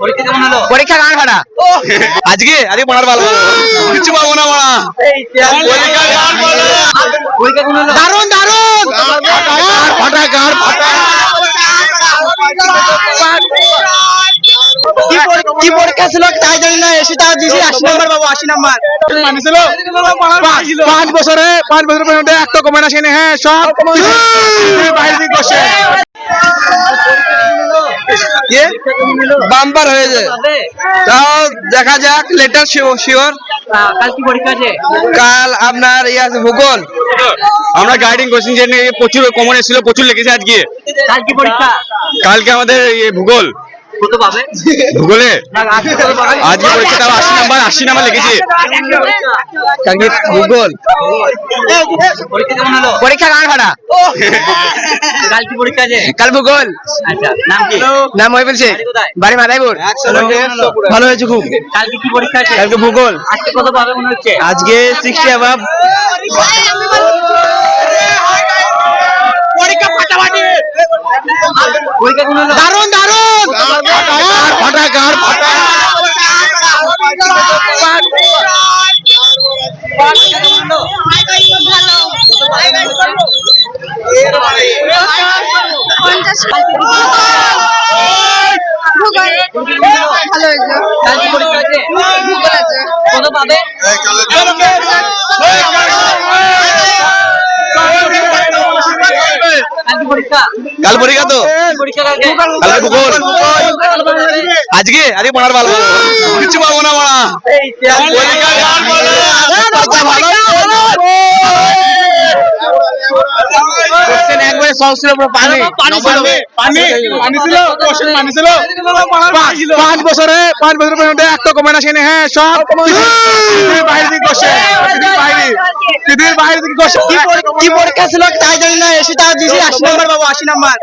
পরীক্ষা কেমন হলো? পরীক্ষা গান ফাটা আজকে? আজকে পড়ার ভালো। কিছু পাবো না মারা পরীক্ষা কেমন হলো? দারুণ দারুণ ফাটা গান ফাটা কি পরীক্ষা ছিল? তাই জানি না এসে তাও দিছি আশি নাম্বার বাবু আশি নাম্বার। মানিছিল? পাঁচ বছরে পাঁচ বছরের মধ্যে একটা কমেন্ট আসেনি হ্যাঁ সব বাইরে দিক বসে। বাম্পার হয়েছে? তাও দেখা যাক লেটার শিওর কাল কি পরীক্ষা আছে কাল আপনার ইয়ে আছে ভূগোল। আমরা গাইডিং কোচিং জেনে প্রচুর কমন এসেছিল প্রচুর লেগেছে আজকে। কাল কি পরীক্ষা। কালকে আমাদের ইয়ে ভূগোল। কত পাবে? ভূগোলে? না আজকে পরীক্ষা তাও আশি নাম্বার আশি নাম্বার লিখেছে। ভূগোল। পরীক্ষা কেমন হলো? পরীক্ষা গান ফাটা কাল কি পরীক্ষা আছে? কাল ভূগোল। আচ্ছা নাম কি? নাম মহিবুল শেখ। বাড়ি মাদাইপুর। ভালো হয়েছে খুব। কালকে কি পরীক্ষা আছে? কালকে ভূগোল। আজকে কত পাবে মনে হচ্ছে? আজকে সিক্সটি অ্যাভাব পরীক্ষা কেমন হলো? দারুণ দারুণ ফাটা গান ফাটা পরীক্ষা কেমন হলো কাল পরীক্ষা তো? ভূগোল। আজকে? আজকে পড়ার ভালো। কিছু পাবো না মারা পরীক্ষা গান বলে। কথা ভালো কোশ্চেন একবারে ছিল পুরো পানি। পানি পানি পানি ছিল। কোশ্চেন পানি ছিল। পাঁচ- বছরে পাঁচ বছরের মধ্যে একটা কমেন্ট আসেনি হ্যাঁ সব। বাইরে দিক বসে বাইরে। পৃথিবীর বাইরে বসে। কি পরীক্ষা ছিল? তাই জানি না তাও দিছি আশি নাম্বার বাবু আশি নাম্বার।